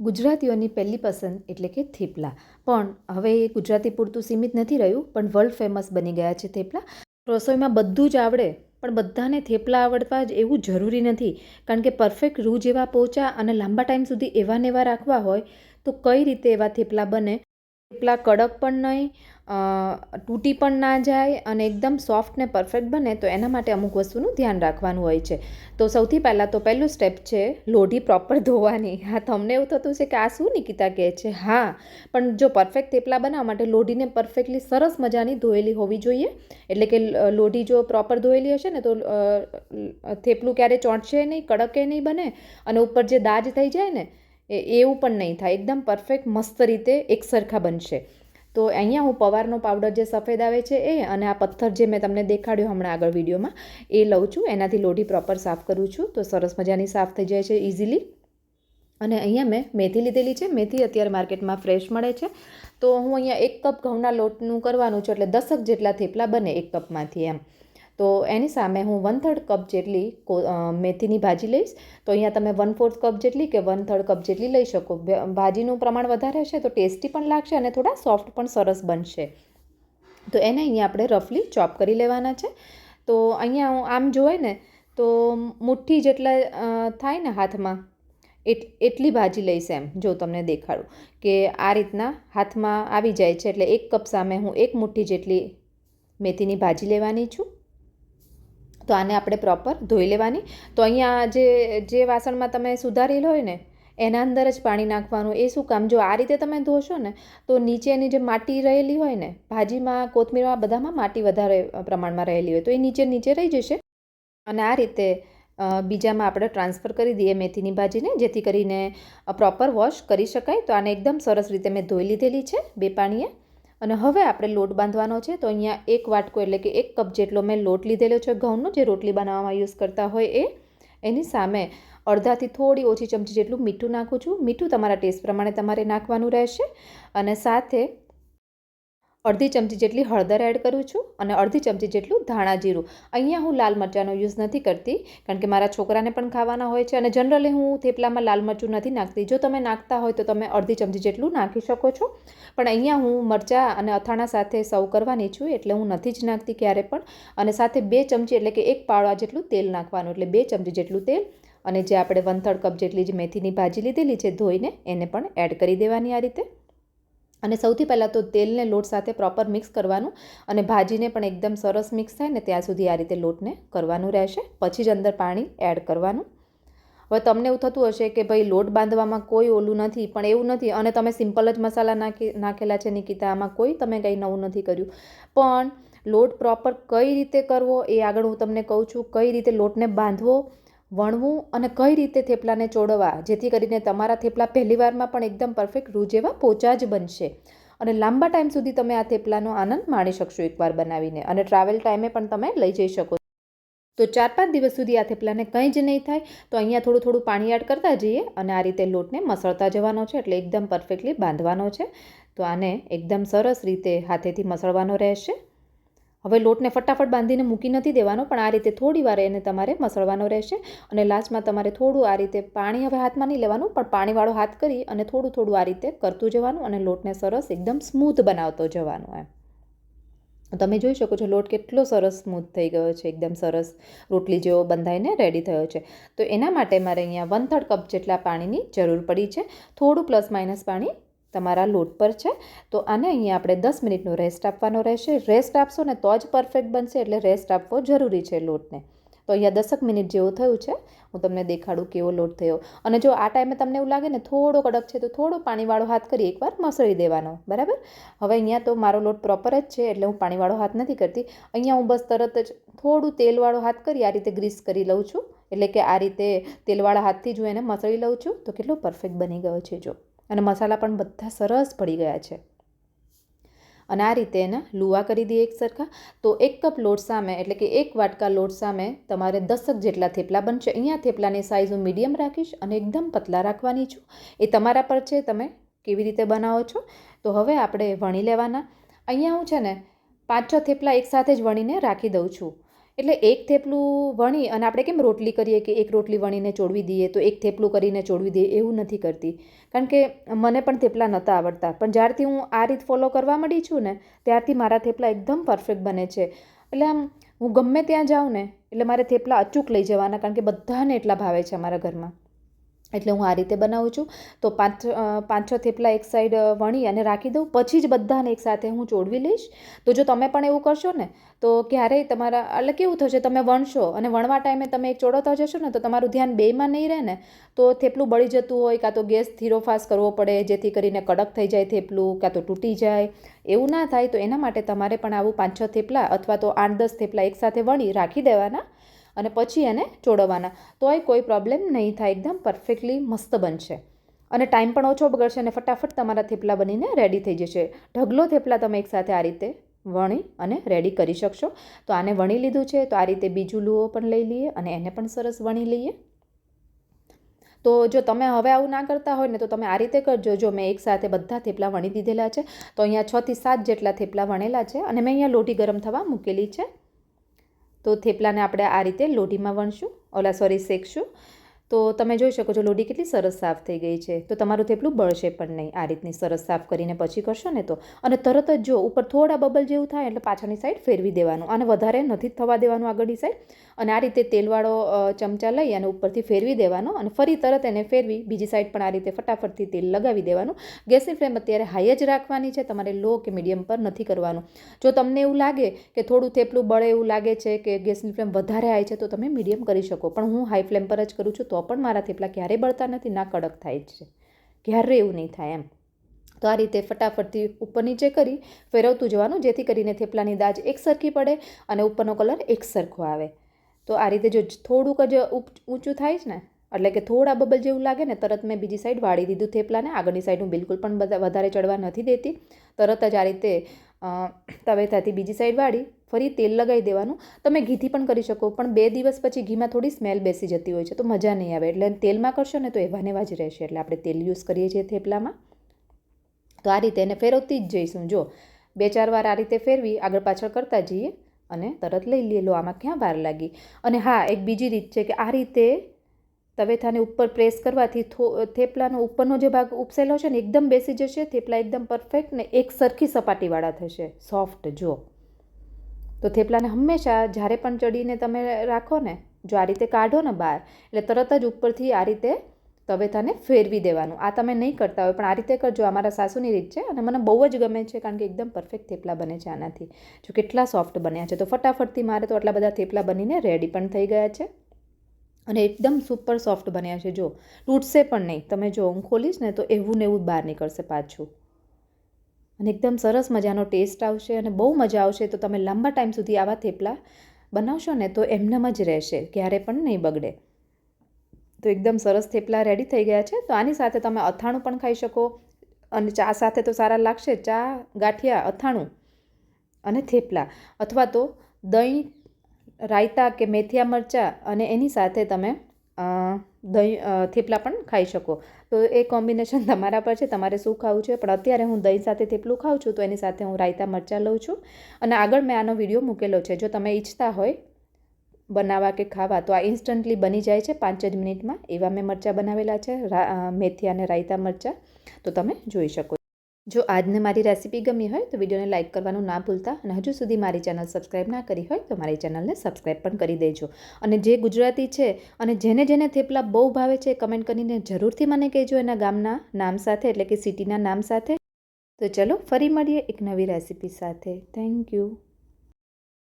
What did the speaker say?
ગુજરાતીઓની પહેલી પસંદ એટલે કે થેપલા. પણ હવે એ ગુજરાતી પૂરતું સીમિત નથી રહ્યું, પણ વર્લ્ડ ફેમસ બની ગયા છે થેપલા. રસોઈમાં બધું જ આવડે, પણ બધાને થેપલા આવડવા જ એવું જરૂરી નથી. કારણ કે પરફેક્ટ રૂ જેવા પોચા અને લાંબા ટાઈમ સુધી એવા નેવા રાખવા હોય, તો કઈ રીતે એવા થેપલા બને? થેપલા કડક પણ નહીં તૂટી પણ ના જાય અને એકદમ સોફ્ટ ને પરફેક્ટ બને તો એના માટે અમુક વસ્તુનું ધ્યાન રાખવાનું હોય છે. તો સૌથી પહેલાં તો પહેલું સ્ટેપ છે લોઢી પ્રોપર ધોવાની. હા, તમને એવું થતું છે કે આ શું નિકિતા કહે છે? હા, પણ જો પરફેક્ટ થેપલા બનાવવા માટે લોઢીને પરફેક્ટલી સરસ મજાની ધોયેલી હોવી જોઈએ. એટલે કે લોઢી જો પ્રોપર ધોયેલી હશે ને તો થેપલું ક્યારે ચોંટશે નહીં, કડકે નહીં બને અને ઉપર જે દાજ થઈ જાય ને એવું પણ નહીં થાય. એકદમ પરફેક્ટ મસ્ત રીતે એકસરખા બનશે. તો અહીંયા હું પવારનો પાવડર જે સફેદ આવે છે એ અને આ પથ્થર જે મેં તમને દેખાડ્યો હમણાં આગળ વિડીયોમાં, એ લઉં છું. એનાથી લોઢી પ્રોપર સાફ કરું છું. તો સરસ મજાની સાફ થઈ જાય છે ઇઝીલી અને અહીંયા મેં મેથી લીધેલી છે. મેથી અત્યારે માર્કેટમાં ફ્રેશ મળે છે. તો હું અહીંયા એક કપ ઘઉંના લોટનું કરવાનું છું એટલે દસક જેટલા થેપલા બને એક કપમાંથી એમ. તો એની સામે હું વન થર્ડ કપ જેટલી મેથીની ભાજી લઈશ. તો અહીંયા તમે વન ફોર્થ કપ જેટલી કે વન થર્ડ કપ જેટલી લઈ શકો. ભાજીનું પ્રમાણ વધારે હશે તો ટેસ્ટી પણ લાગશે અને થોડા સોફ્ટ પણ સરસ બનશે. તો એને અહીંયા આપણે રફલી ચોપ કરી લેવાના છે. તો અહીંયા હું આમ જોઈએ ને, તો મુઠ્ઠી જેટલા થાય ને હાથમાં, એટ, એટલી ભાજી લઈશ એમ, જો તમને દેખાડું. કે આ રીતના હાથમાં આવી જાય છે, એટલે એક કપ સામે હું એક મુઠ્ઠી જેટલી મેથીની ભાજી લેવાની છું. તો આને આપણે પ્રોપર ધોઈ લેવાની. તો અહીંયા જે જે વાસણમાં તમે સુધારેલ હોય ને, એના અંદર જ પાણી નાખવાનું. એ શું કામ? જો આ રીતે તમે ધોશો ને, તો નીચેની જે માટી રહેલી હોય ને, ભાજીમાં, કોથમીરમાં, બધામાં માટી વધારે પ્રમાણમાં રહેલી હોય. તો એ નીચે નીચે રહી જશે. અને આ રીતે બીજામાં આપણે ટ્રાન્સફર કરી દઈએ મેથીની ભાજીને, જેથી કરીને પ્રોપર વોશ કરી શકાય. તો આને એકદમ સરસ રીતે મેં ધોઈ લીધેલી છે, બે પાણીએ. અને હવે આપણે લોટ બાંધવાનો છે. તો અહીંયા એક વાટકો એટલે કે એક કપ જેટલો મેં લોટ લીધેલો છે ઘઉંનો. જે રોટલી બનાવવામાં યુઝ કરતા હોય એ એની સામે અડધાથી થોડી ઓછી ચમચી જેટલું મીઠું નાખું છું. મીઠું તમારા ટેસ્ટ પ્રમાણે તમારે નાખવાનું રહેશે. અને સાથે અડધી ચમચી જેટલી હળદર એડ કરું છું અને અડધી ચમચી જેટલું ધાણા જીરું. અહીંયા હું લાલ મરચાંનો યુઝ નથી કરતી, કારણ કે મારા છોકરાને પણ ખાવાના હોય છે અને જનરલી હું થેપલામાં લાલ મરચું નથી નાખતી. જો તમે નાખતા હોય તો તમે અડધી ચમચી જેટલું નાખી શકો છો. પણ અહીંયા હું મરચાં અને અથાણા સાથે સર્વ કરવાની છું, એટલે હું નથી જ નાખતી ક્યારે પણ. અને સાથે બે ચમચી એટલે કે એક પાવડા જેટલું તેલ નાખવાનું, એટલે બે ચમચી જેટલું તેલ. અને જે આપણે વન થર્ડ કપ જેટલી જે મેથીની ભાજી લીધેલી છે ધોઈને, એને પણ એડ કરી દેવાની આ રીતે. અને સૌથી પહેલાં તો તેલને લોટ સાથે પ્રોપર મિક્સ કરવાનું અને ભાજીને પણ એકદમ સરસ મિક્સ થાય ને ત્યાં સુધી આ રીતે લોટને કરવાનું રહેશે. પછી જ અંદર પાણી એડ કરવાનું. હવે તમને એવું થતું હશે કે ભાઈ લોટ બાંધવામાં કોઈ ઓલું નથી, પણ એવું નથી. અને તમે સિમ્પલ જ મસાલા નાખી, નાખેલા છે નિકિતા, આમાં કોઈ તમે કંઈ નવું નથી કર્યું. પણ લોટ પ્રોપર કઈ રીતે કરવો એ આગળ હું તમને કહું છું. કઈ રીતે લોટને બાંધવો વણવું અને કઈ રીતે થેપલાને ચોડવા જેથી કરીને તમારા થેપલા પહેલીવારમાં પણ એકદમ પરફેક્ટ રૂ જેવા પોચા જ બનશે. અને લાંબા ટાઈમ સુધી તમે આ થેપલાનો આનંદ માણી શકશો એકવાર બનાવીને અને ટ્રાવેલ ટાઈમે પણ તમે લઈ જઈ શકો તો ચાર પાંચ દિવસ સુધી આ થેપલાને કંઈ જ નહીં થાય, તો અહીંયા થોડું થોડું પાણી એડ કરતા જઈએ અને આ રીતે લોટને મસળતા જવાનો છે, એટલે એકદમ પરફેક્ટલી બાંધવાનો છે. તો આને એકદમ સરસ રીતે હાથેથી મસળવાનો રહેશે. હવે લોટને ફટાફટ બાંધીને મૂકી નથી દેવાનો, પણ આ રીતે થોડી વાર એને તમારે મસળવાનો રહેશે અને લાસ્ટમાં તમારે થોડું આ રીતે પાણી હવે હાથમાં નહીં લેવાનું, પણ પાણીવાળો હાથ કરી અને થોડું થોડું આ રીતે કરતું જવાનું અને લોટને સરસ એકદમ સ્મૂથ બનાવતો જવાનો એમ. તમે જોઈ શકો છો લોટ કેટલો સરસ સ્મૂથ થઈ ગયો છે, એકદમ સરસ રોટલી જેવો બંધાઈને રેડી થયો છે. તો એના માટે મારે અહીંયા વન થર્ડ કપ જેટલા પાણીની જરૂર પડી છે. થોડું પ્લસ માઇનસ પાણી તમારા લોટ પર છે, તો આને અહીંયા આપણે દસ મિનિટનો રેસ્ટ આપવાનો રહેશે. રેસ્ટ આપશો ને તો જ પરફેક્ટ બનશે, એટલે રેસ્ટ આપવો જરૂરી છે લોટને. તો અહીંયા દસક મિનિટ જેવું થયું છે. હું તમને દેખાડું કેવો લોટ થયો. અને જો આ ટાઈમે તમને એવું લાગે ને થોડો કડક છે, તો થોડો પાણીવાળો હાથ કરી એકવાર મસળી દેવાનો. બરાબર? હવે અહીંયા તો મારો લોટ પ્રોપર જ છે, એટલે હું પાણીવાળો હાથ નથી કરતી. અહીંયા હું બસ તરત જ થોડું તેલવાળો હાથ કરી આ રીતે ગ્રીસ કરી લઉં છું. એટલે કે આ રીતે તેલવાળા હાથથી જ હું એને મસળી લઉં છું. તો કેટલો પરફેક્ટ બની ગયો છે, જો. અને મસાલા પણ બધા સરસ પડી ગયા છે. અને આ રીતે એના લુવા કરી દઈએ એક સરખા તો એક કપ લોટ સામે, એટલે કે એક વાટકા લોટ સામે તમારે દસક જેટલા થેપલા બનશે. અહીંયા થેપલાની સાઇઝ હું મીડિયમ રાખીશ અને એકદમ પતલા રાખવાની છું. એ તમારા પર છે, તમે કેવી રીતે બનાવો છો? તો હવે આપણે વણી લેવાના. અહીંયા હું છે ને પાંચ છ થેપલા એકસાથે જ વણીને રાખી દઉં છું. એટલે એક થેપલું વણી અને આપણે કેમ રોટલી કરીએ કે એક રોટલી વણીને ચોડવી દઈએ તો એક થેપલું કરીને ચોડવી દઈએ એવું નથી કરતી. કારણ કે મને પણ થેપલા નહોતા આવડતા. પણ જ્યારથી હું આ રીત ફોલો કરવા માંડી છું ને, ત્યારથી મારા થેપલા એકદમ પરફેક્ટ બને છે. એટલે આમ હું ગમે ત્યાં જાઉં ને, એટલે મારે થેપલા અચૂક લઈ જવાના, કારણ કે બધાને એટલા ભાવે છે અમારા ઘરમાં. એટલે હું આ રીતે બનાવું છું. તો પાંચ પાંચ, છ થેપલા એક સાઈડ વણી અને રાખી દઉં. પછી જ બધાને એકસાથે હું ચોડવી લઈશ. તો જો તમે પણ એવું કરશો ને, તો ક્યારેય તમારા, એટલે કેવું થશે, તમે વણશો અને વણવા ટાઈમે તમે એક ચોડવતા જશો ને, તો તમારું ધ્યાન બેમાં નહીં રહે ને, તો થેપલું બળી જતું હોય, કાં તો ગેસ ધીરો ફાસ કરવો પડે, જેથી કરીને કડક થઈ જાય થેપલું, કાં તો તૂટી જાય. એવું ના થાય તો એના માટે તમારે પણ આવું પાંચ, છ થેપલા અથવા તો આઠ, દસ થેપલા એકસાથે વણી રાખી દેવાના. અને પછી એને ચોડવવાના તોય કોઈ પ્રોબ્લેમ નહીં થાય. એકદમ પરફેક્ટલી મસ્ત બનશે. અને ટાઈમ પણ ઓછો બગડશે અને ફટાફટ તમારા થેપલા બનીને રેડી થઈ જશે. ઢગલો થેપલા તમે એકસાથે આ રીતે વણી અને રેડી કરી શકશો. તો આને વણી લીધું છે. તો આ રીતે બીજું લુઓ પણ લઈ લઈએ અને એને પણ સરસ વણી લઈએ. તો જો તમે હવે આવું ના કરતા હોય ને તો તમે આ રીતે કરજો. જો મેં એકસાથે બધા થેપલા વણી દીધેલા છે, તો અહીંયા છથી સાત જેટલા થેપલા વણેલા છે અને મેં અહીંયા લોટી ગરમ થવા મૂકેલી છે. તો થેપલાને આપણે આ રીતે લોઢીમાં વણશું. ઓલા સોરી શેકશું. તો તમે જોઈ શકો છો લોડી કેટલી સરસ સાફ થઈ ગઈ છે. તો તમારું થેપલું બળશે પણ નહીં. આ રીતની સરસ સાફ કરીને પછી કરશો ને તો. અને તરત જ જો ઉપર થોડા બબલ જેવું થાય એટલે પાછળની સાઈડ ફેરવી દેવાનું. અને વધારે નથી થવા દેવાનું આગળની સાઈડ અને આ રીતે તેલવાળો ચમચા લઈ અને ઉપરથી ફેરવી દેવાનો અને ફરી તરત એને ફેરવી બીજી સાઈડ પણ આ રીતે ફટાફટથી તેલ લગાવી દેવાનું. ગેસની ફ્લેમ અત્યારે હાઈ જ રાખવાની છે. તમારે લો કે મીડિયમ પર નથી કરવાનું. જો તમને એવું લાગે કે થોડું થેપલું બળે એવું લાગે છે કે ગેસની ફ્લેમ વધારે હાઈ છે તો તમે મીડિયમ કરી શકો. પણ હું હાઈ ફ્લેમ પર જ કરું છું તો પણ મારા થેપલા ક્યારેય બળતા નથી, ના કડક થાય છે. ક્યારે એવું નહીં થાય એમ. તો આ રીતે ફટાફટથી ઉપર નીચે કરી ફેરવતું જવાનું, જેથી કરીને થેપલાની દાજ એક સરખી પડે અને ઉપરનો કલર એક સરખો આવે. તો આ રીતે જો થોડુંક જ ઊંચું થાય છે ને, એટલે કે થોડા બબલ જેવું લાગે ને, તરત મેં બીજી સાઈડ વાળી દીધું થેપલાને. આગળની સાઈડ હું બિલકુલ પણ વધારે ચડવા નથી દેતી. તરત જ આ રીતે તવેથાથી બીજી સાઈડ વાળી ફરી તેલ લગાવી દેવાનું. તમે ઘીથી પણ કરી શકો, પણ બે દિવસ પછી ઘીમાં થોડી સ્મેલ બેસી જતી હોય છે, તો મજા નહીં આવે. એટલે તેલમાં કરશો ને તો એવા જ રહેશે. એટલે આપણે તેલ યુઝ કરીએ છીએ થેપલામાં. તો આ રીતે એને ફેરવતી જ જઈશું. જો, બે ચાર વાર આ રીતે ફેરવી, આગળ પાછળ કરતા જઈએ અને તરત લઈ લઈએ. લો, આમાં ક્યાં વાર લાગી? અને હા, એક બીજી રીત છે કે આ રીતે તવેથાને ઉપર પ્રેસ કરવાથી થો, થેપલાનો ઉપરનો જે ભાગ ઉપસેલો છે ને, એકદમ બેસી જશે. થેપલા એકદમ પરફેક્ટ ને એક સરખી સપાટીવાળા થશે. સોફ્ટ જો. તો થેપલાને હંમેશા જ્યારે પણ ચડીને તમે રાખો ને જો આ રીતે કાઢો ને બહાર, એટલે તરત જ ઉપરથી આ રીતે તવેથાને ફેરવી દેવાનું. આ તમે નહીં કરતા હોય, પણ આ રીતે કરજો. આ મારા સાસુની રીત છે અને મને બહુ જ ગમે છે કારણ કે એકદમ પરફેક્ટ થેપલા બને છે આનાથી. જો કેટલા સોફ્ટ બન્યા છે. તો ફટાફટથી મારે તો આટલા બધા થેપલા બનીને રેડી પણ થઈ ગયા છે. અને એકદમ સુપર સોફ્ટ બન્યા છે. જો, તૂટશે પણ નહીં. તમે જો હું ખોલીશ ને તો એવું ને એવું બહાર નીકળશે પાછું. અને એકદમ સરસ મજાનો ટેસ્ટ આવશે અને બહુ મજા આવશે, તો તમે લાંબા ટાઈમ સુધી આવા થેપલા બનાવશો ને તો એમનેમ જ રહેશે, ક્યારે પણ નહીં બગડે. તો એકદમ સરસ થેપલા રેડી થઈ ગયા છે, તો આની સાથે તમે અથાણું પણ ખાઈ શકો અને ચા સાથે તો સારા લાગશે, ચા, ગાંઠિયા, અથાણું અને થેપલા. અથવા તો દહીં, રાયતા કે મેથિયા મરચાં અને એની સાથે તમે દહીં થેપલા પણ ખાઈ શકો. તો એ કોમ્બિનેશન તમારા પર છે, તમારે શું ખાવું છે? પણ અત્યારે હું દહીં સાથે થેપલું ખાઉં છું, તો એની સાથે હું રાયતા મરચાં લઉં છું. અને આગળ મેં આનો વીડિયો મૂકેલો છે. જો તમે ઈચ્છતા હોય બનાવવા કે ખાવા, તો આ ઇન્સ્ટન્ટલી બની જાય છે પાંચ જ મિનિટમાં. એવા મેં મરચાં બનાવેલા છે મેથી અને રાયતા મરચાં. તો તમે જોઈ શકો જો આજને મારી રેસિપી ગમી હોય તો વિડીયોને લાઇક કરવાનું ના ભૂલતા અને હજુ સુધી મારી ચેનલ સબસ્ક્રાઈબ ના કરી હોય તો મારી ચેનલને સબસ્ક્રાઈબ પણ કરી દેજો. અને જે ગુજરાતી છે અને જેને જેને થેપલા બહુ ભાવે છે કમેન્ટ કરીને જરૂરથી મને કહેજો એના ગામના નામ સાથે, એટલે કે સિટીના નામ સાથે. તો ચલો ફરી મળીએ એક નવી રેસિપી સાથે. Thank you